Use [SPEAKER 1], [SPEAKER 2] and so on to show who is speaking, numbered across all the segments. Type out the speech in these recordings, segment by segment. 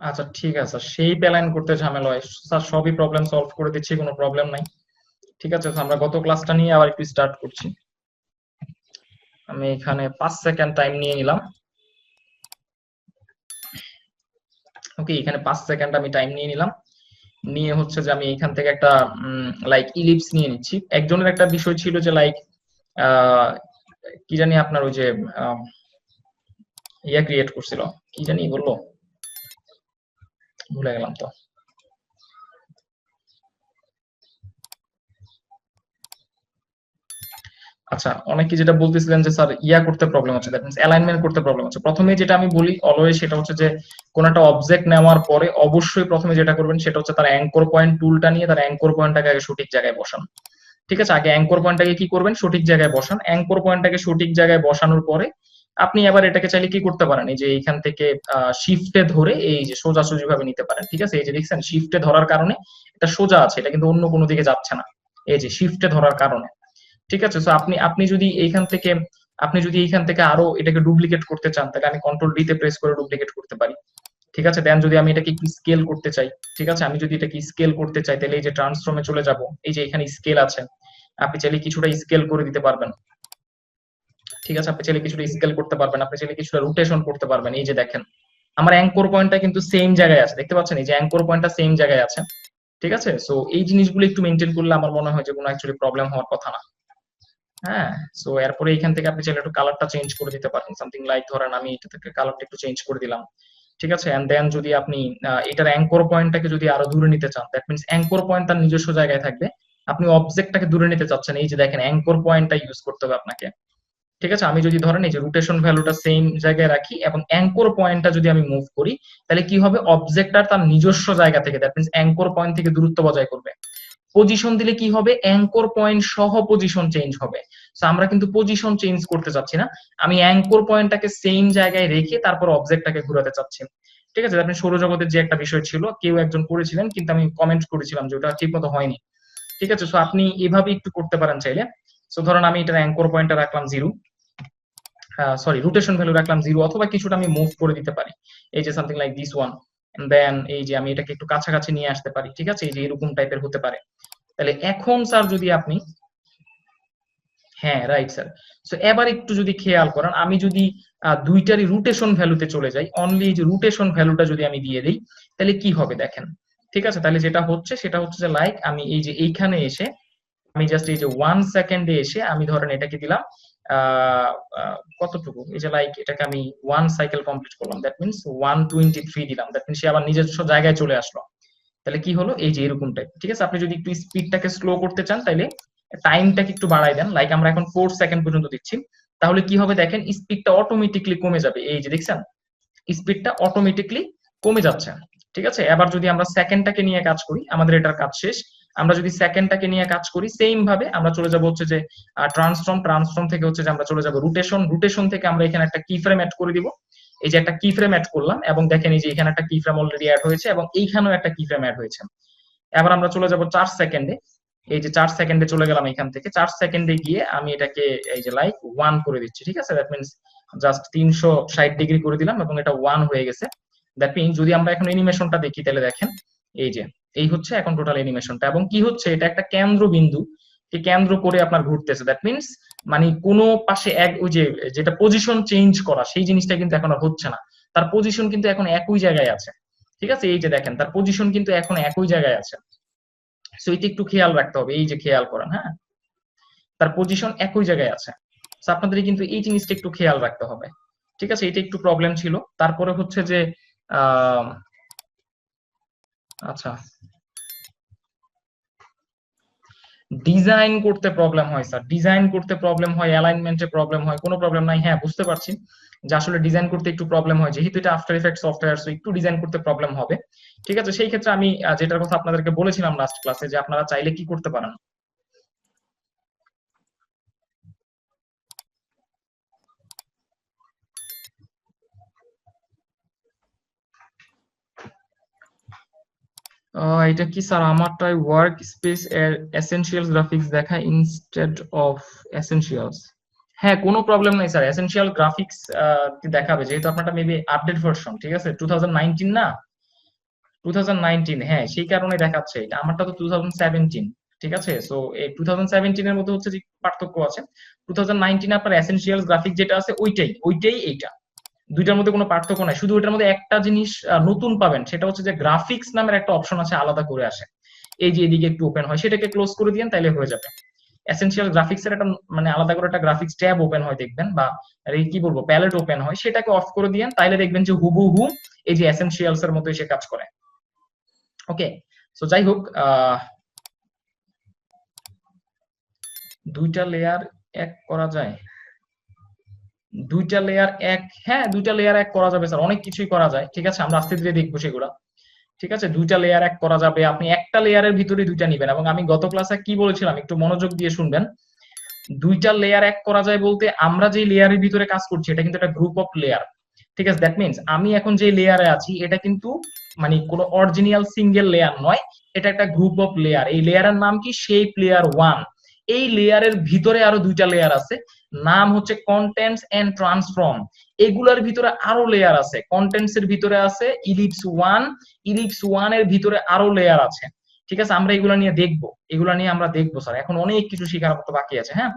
[SPEAKER 1] আচ্ছা ঠিক আছে। সেই প্যালাইন করতে ঝামেলা হয়। স্যার, সবই প্রবলেম সলভ করে দিচ্ছি, কোনো প্রবলেম নাই। ঠিক আছে, আমরা গত ক্লাসটা নিয়ে আবার একটু স্টার্ট করছি। আমি এখানে পাঁচ সেকেন্ড টাইম নিয়ে নিলাম। ওকে এখানে পাঁচ সেকেন্ড আমি টাইম নিয়ে নিলাম। নিয়ে হচ্ছে যে আমি এখান থেকে একটা লাইক ইলিপস নিয়ে নিচ্ছি। একজনের একটা বিষয় ছিল যে লাইক কি জানি আপনার ওই যে ইয়া ক্রিয়েট করছিল। কি জানি বলল? ভুলে গেলাম তো। আচ্ছা অনেকে যেটা বলতেছিলেন যে, স্যার, ইয়া করতে প্রবলেম হচ্ছে। দ্যাট মিনস অ্যালাইনমেন্ট করতে প্রবলেম হচ্ছে। প্রথমে যেটা আমি বলি অলওয়েজ সেটা হচ্ছে যে, কোন একটা অবজেক্ট নেওয়ার পরে অবশ্যই প্রথমে যেটা করবেন সেটা হচ্ছে তার অ্যাঙ্কর পয়েন্ট টুলটা নিয়ে তার অ্যাঙ্কর পয়েন্টটাকে আগে সঠিক জায়গায় বসান। ঠিক আছে? আগে অ্যাঙ্কর পয়েন্টটাকে কি করবেন? সঠিক জায়গায় বসান। অ্যাঙ্কর পয়েন্টটাকে সঠিক জায়গায় বসানোর পরে আপনি এবার এটাকে চাইলে কি করতে পারেন? এই যে এইখান থেকে শিফটে ধরে এই যে সোজাসুজি ভাবে নিতে পারেন, ঠিক আছে? এই যে দেখছেন শিফটে ধরার কারণে এটা সোজা আছে, এটা কিন্তু অন্য কোনো দিকে যাচ্ছে না। এই যে শিফটে ধরার কারণে, ঠিক আছে? সো আপনি আপনি যদি এইখান থেকে, আপনি যদি এইখান থেকে আরও এটাকে ডুপ্লিকেট করতে চান, তাহলে আমি কন্ট্রোল ডি তে প্রেস করে ডুপ্লিকেট করতে পারি। ঠিক আছে? দেন যদি আমি এটাকে স্কেল করতে চাই, ঠিক আছে? আমি যদি এটাকে স্কেল করতে চাই, তাহলে এই যে ট্রান্সফর্মে চলে যাব। এই যে এখানে স্কেল আছে, আপনি চাইলে কিছুটা স্কেল করে দিতে পারবেন। ঠিক আছে? আপনি চাইলে কিছুটা স্কেল করতে পারবেন, আপনি চাইলে কিছুটা রোটেশন করতে পারবেন, এই যে দেখেন। আমার অ্যাঙ্কর পয়েন্টটা কিন্তু সেম জায়গায় আছে, দেখতে পাচ্ছেন? এই যে অ্যাঙ্কর পয়েন্টটা সেম জায়গায় আছে, ঠিক আছে? সো এই জিনিসগুলো একটু মেনটেন করলে আমার মনে হয় যে কোনো অ্যাকচুয়ালি প্রবলেম হওয়ার কথা না। হ্যাঁ? সো এরপরে এখান থেকে আপনি চাইলে একটু কালারটা চেঞ্জ করে দিতে পারেন। সামথিং লাইক ধরেন আমি এটা থেকে কালারটা একটু চেঞ্জ করে দিলাম, ঠিক আছে? এন্ড দেন যদি আপনি এটার অ্যাঙ্কর পয়েন্টটাকে যদি আরও দূরে নিতে চান দ্যাট মিনস অ্যাঙ্কর পয়েন্ট তার নিজস্ব জায়গায় থাকবে। আপনি অবজেক্টটাকে দূরে নিতে চাচ্ছেন, এই যে দেখেন অ্যাঙ্কর পয়েন্টটা ইউজ করতে হবে আপনাকে। ঠিক আছে? আমি যদি ধরেন এই যে রোটেশন ভ্যালুটা সেম জায়গায় রাখি এবং অ্যাঙ্কর পয়েন্টটা যদি আমি মুভ করি, তাহলে কি হবে? অবজেক্টটার তার নিজস্ব জায়গা থেকে দ্যাট মিনস অ্যাঙ্কর পয়েন্ট থেকে দূরত্ব বজায় করবে। পজিশন দিলে কি হবে? অ্যাঙ্কর পয়েন্ট সহ পজিশন চেঞ্জ হবে। সো আমরা কিন্তু পজিশন চেঞ্জ করতে চাচ্ছি না। আমি অ্যাঙ্কর পয়েন্টটাকে সেম জায়গায় রেখে তারপর অবজেক্টটাকে ঘুরাতে চাচ্ছি। ঠিক আছে? আপনি সৌরজগতের যে একটা বিষয় ছিল, কেউ একজন করেছিলেন, কিন্তু আমি কমেন্ট করেছিলাম যে ওটা ঠিক মতো হয়নি। ঠিক আছে? সো আপনি এভাবে একটু করতে পারেন চাইলে। সো ধরুন আমি এটার অ্যাঙ্কর পয়েন্টটা রাখলাম জিরো সরি রোটেশন ভ্যালু রাখলাম জিরো অথবা কিছুটা আমি মুভ করে দিতে পারি। এই যে something like this one then এই যে আমি এটাকে একটু কাছাকাছি নিয়ে আসতে পারি, ঠিক আছে? এই যে এরকম টাইপের হতে পারে। তাহলে এখন স্যার যদি আপনি হ্যাঁ রাইট স্যার সো এবার একটু যদি খেয়াল করেন, আমি যদি দুইটারই রুটেশন ভ্যালুতে চলে যাই অনলি যে রুটেশন ভ্যালুটা যদি আমি দিয়ে দিই, তাহলে কি হবে দেখেন? ঠিক আছে? তাহলে যেটা হচ্ছে, সেটা হচ্ছে যে লাইক আমি এই যে এইখানে এসে, আমি জাস্ট এই যে ওয়ান সেকেন্ডে এসে আমি ধরেন এটাকে দিলাম কতটুকু? এই যে লাইক এটাকে আমি ওয়ান সাইকেল কমপ্লিট করলাম। That means one twenty three দিলাম। দ্যাট মিনস সে আবার নিজস্ব জায়গায় চলে আসলো। তাহলে কি হলো? এই যে এরকম টাইপ ঠিক আছে? আপনি যদি একটু স্পিডটাকে স্লো করতে চান, তাহলে টাইমটাকে একটু বাড়াই দেন। লাইক আমরা এখন ফোর সেকেন্ড পর্যন্ত দিচ্ছি। তাহলে কি হবে দেখেন? স্পিডটা অটোমেটিকলি কমে যাবে। এই যে দেখছেন? স্পিডটা অটোমেটিকলি কমে যাচ্ছে। ঠিক আছে? এবার যদি আমরা সেকেন্ডটাকে নিয়ে কাজ করি, আমাদের এটার কাজ শেষ। আমরা যদি সেকেন্ডটাকে নিয়ে কাজ করি সেম ভাবে আমরা চলে যাব হচ্ছে যে ট্রান্সফর্ম ট্রান্সফর্ম থেকে হচ্ছে যে আমরা চলে যাব রোটেশন রোটেশন থেকে আমরা এখানে একটা কি ফ্রেম অ্যাড করে দিব। এই যে একটা কি ফ্রেম অ্যাড করলাম এবং দেখেন এই যে এখানে একটা কি ফ্রেম অলরেডি অ্যাড হয়েছে এবং এইখানেও একটা কি ফ্রেম অ্যাড হয়েছে। এবার আমরা চলে যাব চার সেকেন্ডে এই যে চার সেকেন্ডে চলে গেলাম এখান থেকে। চার সেকেন্ডে গিয়ে আমি এটাকে এই যে লাইক ওয়ান করে দিচ্ছি, ঠিক আছে? দ্যাট মিনস জাস্ট তিনশো ষাট ডিগ্রি করে দিলাম এবং এটা ওয়ান হয়ে গেছে। দ্যাট মিনস যদি আমরা এখন এনিমেশনটা দেখি, তাহলে দেখেন এই যে, এই হচ্ছে এখন টোটাল এনিমেশনটা এবং কি হচ্ছে, এটা একটা কেন্দ্রবিন্দু কে কেন্দ্র করে আপনার ঘুরতেছে। দ্যাট মিনস মানে কোনো পাশে এক, ওই যে, যেটা পজিশন চেঞ্জ করা, সেই জিনিসটা কিন্তু এখন আর হচ্ছে না। তার পজিশন কিন্তু এখন একই জায়গায় আছে। ঠিক আছে? এই যে দেখেন, তার পজিশন কিন্তু এখন একই জায়গায় আছে। সো এটা একটু খেয়াল রাখতে হবে, এই যে খেয়াল করেন হ্যাঁ? তার পজিশন একই জায়গায় আছে। আপনাদের কিন্তু এই জিনিসটা একটু খেয়াল রাখতে হবে। ঠিক আছে? এটা একটু প্রবলেম ছিল। তারপরে হচ্ছে যে আচ্ছা। ডিজাইন করতে প্রবলেম হয় স্যার ডিজাইন করতে প্রবলেম হয় অ্যালাইনমেন্টে প্রবলেম হয়, কোনো প্রবলেম নাই। হ্যাঁ বুঝতে পারছি যে আসলে ডিজাইন করতে একটু প্রবলেম হয়, যেহেতু এটা আফটার ইফেক্ট সফটওয়্যার সো একটু ডিজাইন করতে প্রবলেম হবে। ঠিক আছে, সেই ক্ষেত্রে আমি যেটার কথা আপনাদেরকে বলেছিলাম লাস্ট ক্লাসে যে আপনারা চাইলে কি করতে পারেন? এটা কি স্যার? আমারটাই ওয়ার্ক স্পেস এর এসেনশিয়ালস গ্রাফিক্স দেখা ইনস্টেড অফ এসেনশিয়ালস হ্যাঁ কোনো প্রবলেম নাই স্যার। এসেনশিয়াল গ্রাফিক্স দেখাবে, যেহেতু আপনারটা মেবি আপডেট ভার্সন ঠিক আছে? টু না? টু হ্যাঁ সেই কারণে দেখাচ্ছে এটা। আমারটা তো টু ঠিক আছে? সো এই টু এর মধ্যে হচ্ছে যে পার্থক্য আছে। টু থাউজেন্ড আপনার এসেনশিয়াল গ্রাফিক যেটা আছে, ওইটাই ওইটাই এইটা। দুইটার মধ্যে কোনো পার্থক্য নাই। শুধু ওইটার মধ্যে একটা জিনিস নতুন পাবেন, সেটা হচ্ছে যে গ্রাফিক্স নামের একটা অপশন আছে, আলাদা করে আসে। এই যে এদিকে একটু ওপেন হয়, সেটাকে ক্লোজ করে দিয়েন, তাইলে হয়ে যাবে। এসেনশিয়াল গ্রাফিক্স এর একটা মানে আলাদা করে একটা গ্রাফিক্স ট্যাব ওপেন হয়, দেখবেন, বা এই কি বলব প্যালেট ওপেন হয়, সেটাকে অফ করে দিয়েন, তাইলে দেখবেন যে হুবহু এই যে এসেনশিয়ালস এর মতো এসে কাজ করে। ওকে সো যাই হোক দুইটা লেয়ার এক করা যায়। দুইটা লেয়ার এক হ্যাঁ দুইটা লেয়ার এক করা যাবে স্যার অনেক কিছুই করা যায়, ঠিক আছে? আমরা আস্তে ধীরে দেখব সেগুলা, ঠিক আছে? দুইটা লেয়ার এক করা যাবে, আপনি একটা লেয়ারের ভিতরে দুইটা নিবেন এবং আমি গত ক্লাসে কি বলেছিলাম, একটু মনোযোগ দিয়ে শুনবেন। দুইটা লেয়ার এক করা যায় বলতে আমরা যে লেয়ারের ভিতরে কাজ করছি, এটা কিন্তু একটা গ্রুপ অফ লেয়ার ঠিক আছে? দ্যাট মিনস আমি এখন যে লেয়ারে আছি, এটা কিন্তু মানে কোনো অরিজিনাল সিঙ্গেল লেয়ার নয়, এটা একটা গ্রুপ অফ লেয়ার এই লেয়ারের নাম কি? শেপ লেয়ার ওয়ান এই লেয়ারের ভিতরে আরও দুইটা লেয়ার আছে। নাম হচ্ছে কন্টেন্টস এন্ড ট্রান্সফর্ম এগুলার ভিতরে আরও লেয়ার আছে। কন্টেন্টস এর ভিতরে আছে ইলিপস ওয়ান ইলিপস ওয়ানের ভিতরে আরও লেয়ার আছে। ঠিক আছে? আমরা এগুলো নিয়ে দেখব। এগুলো নিয়ে আমরা দেখব স্যার এখন অনেক কিছু শেখার মতো বাকি আছে হ্যাঁ?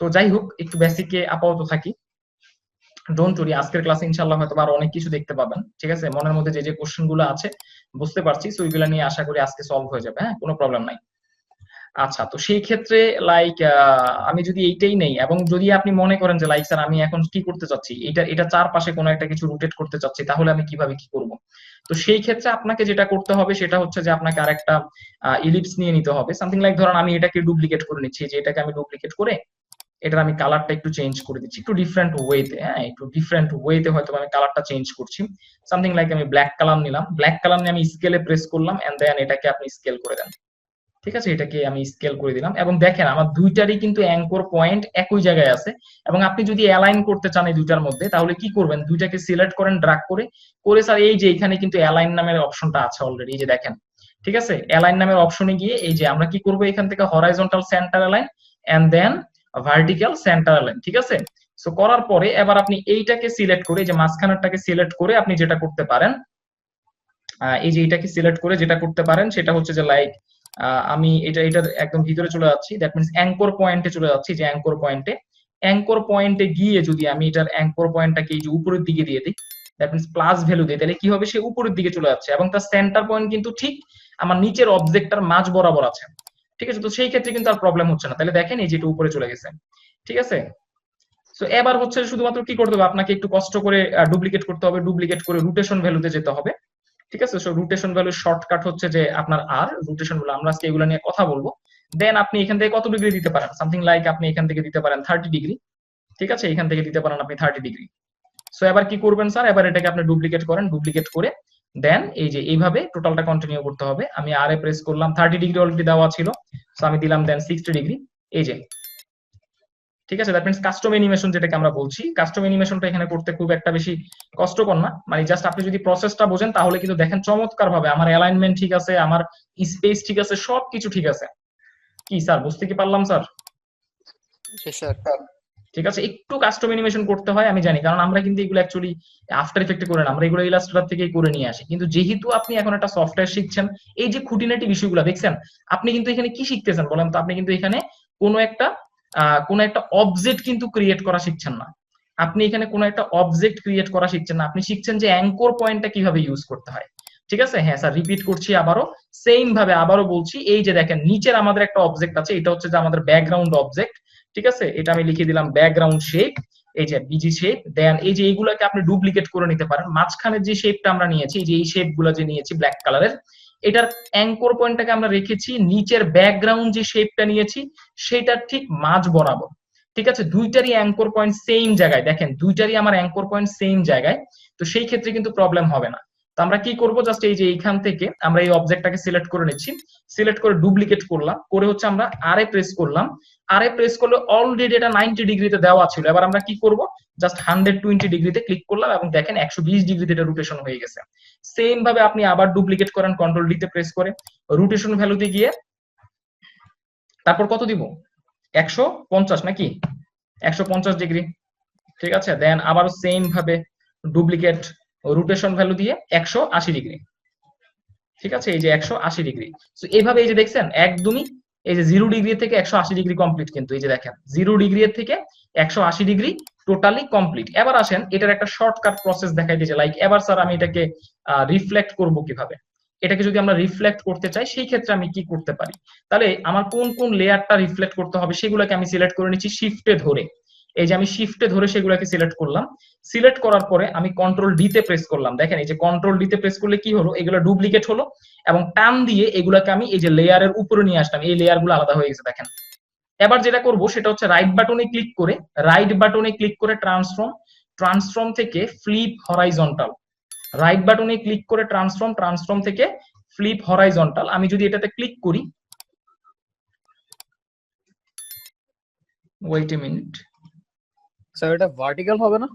[SPEAKER 1] তো যাই হোক, একটু বেসিকে আপাতত থাকি। ডোন্ট ওরি আজকের ক্লাসে ইনশাআল্লাহ হয়তো আরও অনেক কিছু দেখতে পাবেন। ঠিক আছে? মনের মধ্যে যে যে কোশ্চেনগুলো আছে, বুঝতে পারছি। সো ওইগুলো নিয়ে আশা করি আজকে সলভ হয়ে যাবে হ্যাঁ? কোনো প্রবলেম নাই। আচ্ছা তো সেই ক্ষেত্রে লাইক আমি যদি এইটাই নেই, এবং যদি আপনি মনে করেন যে লাইক স্যার আমি এখন কি করতে চাচ্ছি? এটা এটা চারপাশে কোনো একটা কিছু রুটেট করতে চাচ্ছি, তাহলে আমি কীভাবে কি করব? তো সেই ক্ষেত্রে আপনাকে যেটা করতে হবে, সেটা হচ্ছে যে, আপনাকে আরেকটা ইলিপস নিয়ে নিতে হবে। সামথিং লাইক ধরুন, আমি এটাকে ডুপ্লিকেট করে নিচ্ছি, যে, এটাকে আমি ডুপ্লিকেট করে, এটার আমি কালারটা একটু চেঞ্জ করে দিচ্ছি, একটু ডিফারেন্ট ওয়েতে হ্যাঁ একটু ডিফারেন্ট ওয়েতে হয়তো আমি কালারটা চেঞ্জ করছি। সামথিং লাইক আমি ব্ল্যাক কালার নিলাম ব্ল্যাক কালার নিয়ে আমি স্কেলে প্রেস করলাম এন্ড দেন এটাকে আপনি স্কেল করে দেন। ঠিক আছে? এটাকে আমি স্কেল করে দিলাম। এবং দেখেন, আমার দুইটারই কিন্তু অ্যাঙ্কর পয়েন্ট একই জায়গায় আছে। এবং আপনি যদি অ্যালাইন করতে চান এই দুইটার মধ্যে, তাহলে কি করবেন? দুইটাকে সিলেক্ট করেন ড্রাগ করে করে স্যার এই যে এখানে কিন্তু অ্যালাইন নামের অপশনটা আছে অলরেডি এই যে দেখেন। ঠিক আছে? অ্যালাইন নামের অপশনে গিয়ে এই যে আমরা কি করব? এখান থেকে horizontal centre align and then vertical centre align ঠিক আছে? সো করার পরে এবার আপনি এইটাকে সিলেক্ট করে যে মাঝখানেরটাকে সিলেক্ট করে আপনি যেটা করতে পারেন এই যে এটাকে সিলেক্ট করে যেটা করতে পারেন, সেটা হচ্ছে যে লাইক আমি এটা, এটার একদম ভিতরে চলে যাচ্ছি। দ্যাট মিনস অ্যাঙ্কর পয়েন্টে চলে যাচ্ছি যে অ্যাঙ্কর পয়েন্টে অ্যাঙ্কর পয়েন্টে গিয়ে যদি আমি এটার অ্যাঙ্কর পয়েন্টটাকে এই যে উপরের দিকে দিয়ে দিই দ্যাট মিনস প্লাস ভ্যালু দিই তাহলে কি হবে? সে উপরের দিকে চলে যাচ্ছে এবং তার সেন্টার পয়েন্ট কিন্তু ঠিক আমার নিচের অবজেক্টটার মাঝ বরাবর আছে। ঠিক আছে? তো সেই ক্ষেত্রে কিন্তু আর প্রবলেম হচ্ছে না। তাহলে দেখেন এই যেটা উপরে চলে গেছে। ঠিক আছে? তো এবার হচ্ছে শুধুমাত্র কি করতে হবে? আপনাকে একটু কষ্ট করে ডুপ্লিকেট করতে হবে। ডুপ্লিকেট করে রোটেশন ভ্যালুতে যেতে হবে। ঠিক আছে? সো রোটেশন ভ্যালু শর্টকাট হচ্ছে যে আপনার আর রোটেশন ভ্যালু আমরা আজকে এগুলো নিয়ে কথা বলব। দেন আপনি এখান থেকে কত ডিগ্রি দিতে পারেন? সামথিং লাইক আপনি এখান থেকে দিতে পারেন থার্টি ডিগ্রি ঠিক আছে? এখান থেকে দিতে পারেন আপনি থার্টি ডিগ্রি সো এবার কি করবেন স্যার এবার এটাকে আপনি ডুপ্লিকেট করেন ডুপ্লিকেট করে দেন এই যে এইভাবে টোটালটা কন্টিনিউ করতে হবে। আমি আর এ প্রেস করলাম থার্টি ডিগ্রি অলরেডি দেওয়া ছিল। সো আমি দিলাম দেন সিক্সটি ডিগ্রি এই যে ঠিক আছে? দ্যাট মিনস কাস্টম অ্যানিমেশন যেটাকে আমরা বলছি কাস্টম অ্যানিমেশনটা এখানে করতে খুব একটা বেশি কষ্টকর না। মানে জাস্ট আপনি যদি প্রসেসটা বোঝেন তাহলে কিন্তু দেখেন চমৎকার ভাবে আমার অ্যালাইনমেন্ট ঠিক আছে আমার স্পেস ঠিক আছে সব কিছু ঠিক আছে। কি স্যার বুঝতে কি পারলাম স্যার? ঠিক আছে? একটু কাস্টম অ্যানিমেশন করতে হয় আমি জানি। কারণ আমরা কিন্তু এগুলো অ্যাকচুয়ালি আফটার ইফেক্টে করে না আমরা এগুলো ইলাস্ট্রেটর থেকেই করে নিয়ে আসি। কিন্তু যেহেতু আপনি এখন একটা সফটওয়্যার শিখছেন এই যে খুঁটিনাটি বিষয়গুলো দেখছেন? আপনি কিন্তু এখানে কি শিখতেছেন বলেন তো? আপনি কিন্তু এখানে কোনো একটা কোন একটা অবজেক্ট কিন্তু ক্রিয়েট করা শিখছেন না। আপনি এখানে কোন একটা অবজেক্ট ক্রিয়েট করা শিখছেন না। আপনি শিখছেন যে অ্যাঙ্কর পয়েন্টটা কীভাবে ইউজ করতে হয়। ঠিক আছে? হ্যাঁ স্যার রিপিট করছি আবারও। সেম ভাবে আবারও বলছি, এই যে দেখেন, নিচের আমাদের একটা অবজেক্ট আছে, এটা হচ্ছে যে আমাদের ব্যাকগ্রাউন্ড অবজেক্ট ঠিক আছে? এটা আমি লিখে দিলাম ব্যাকগ্রাউন্ড শেপ এই যে বিজি শেপ দেন এই যে এইগুলোকে আপনি ডুপ্লিকেট করে নিতে পারেন। মাঝখানের যে শেপটা আমরা নিয়েছি যে এই শেপগুলো যে নিয়েছি ব্ল্যাক কালারের এটার অ্যাঙ্কর পয়েন্টটাকে আমরা রেখেছি, নিচের ব্যাকগ্রাউন্ড যে শেপটা নিয়েছি সেটার ঠিক মাঝ বরাবর। ঠিক আছে? দুইটারই অ্যাঙ্কর পয়েন্ট সেম জায়গায়। দেখেন, দুইটারই আমার অ্যাঙ্কর পয়েন্ট সেম জায়গায়। তো সেই ক্ষেত্রে কিন্তু প্রবলেম হবে না। তো আমরা কি করব? জাস্ট এই যে এইখান থেকে আমরা এই অবজেক্টটাকে সিলেক্ট করে নিচ্ছি। সিলেক্ট করে ডুপ্লিকেট করলাম। করে হচ্ছে আমরা আরে প্রেস করলাম। আরে প্রেস করলে অলরেডি এটা নাইনটি ডিগ্রিতে দেওয়া ছিল। এবার আমরা কি করব? জাস্ট হান্ড্রেড টোয়েন্টি ডিগ্রিতে ক্লিক করলাম এবং দেখেন একশো বিশ ডিগ্রিতে এটা রোটেশন হয়ে গেছে। সেম ভাবে আপনি আবার ডুপ্লিকেট করেন কন্ট্রোল ডিতে প্রেস করে। রোটেশন ভ্যালুতে গিয়ে তারপর কত দিব? একশো পঞ্চাশ নাকি? একশো পঞ্চাশ ডিগ্রি ঠিক আছে? দেন আবার সেম ভাবে ডুপ্লিকেট রোটেশন ভ্যালু দিয়ে একশো আশি ডিগ্রি ঠিক আছে? এই যে একশো আশি ডিগ্রি তো এইভাবে এই যে দেখছেন, একদমই এই যে জিরো ডিগ্রি থেকে একশো আশি ডিগ্রি কমপ্লিট কিন্তু এই যে দেখেন জিরো ডিগ্রি এর থেকে একশো আশি ডিগ্রি টোটালি কমপ্লিট এবার আসেন, এটার একটা শর্টকাট প্রসেস দেখাই দিয়েছে লাইক এবার স্যার আমি এটাকে রিফ্লেক্ট করব কীভাবে? এটাকে যদি আমরা রিফ্লেক্ট করতে চাই, সেই ক্ষেত্রে আমি কি করতে পারি? তাহলে আমার কোন কোন লেয়ারটা রিফ্লেক্ট করতে হবে, সেগুলোকে আমি সিলেক্ট করে নিচ্ছি শিফটে ধরে। এই যে আমি শিফটে ধরে সেগুলোকে সিলেক্ট করলাম সিলেক্ট করার পরে আমি কন্ট্রোল ডি তে প্রেস করলাম। দেখেন এই যে কন্ট্রোল ডি তে প্রেস করলে কি হলো? এগুলো ডুপ্লিকেট হলো এবং টান দিয়ে এগুলোকে আমি এই যে লেয়ারের উপরে নিয়ে আসলাম। এই লেয়ারগুলো আলাদা হয়ে গেছে, দেখেন। এবার যেটা করব সেটা হচ্ছে রাইট বাটনে ক্লিক করে রাইট বাটনে ক্লিক করে ট্রান্সফর্ম ট্রান্সফর্ম থেকে ফ্লিপ হরাইজন্টাল রাইট বাটনে ক্লিক করে ট্রান্সফর্ম ট্রান্সফর্ম থেকে ফ্লিপ হরাইজন্টাল আমি যদি এটাতে ক্লিক করি ওয়েট এ মিনিট
[SPEAKER 2] স্যার এটা ভার্টিক্যাল হবে না?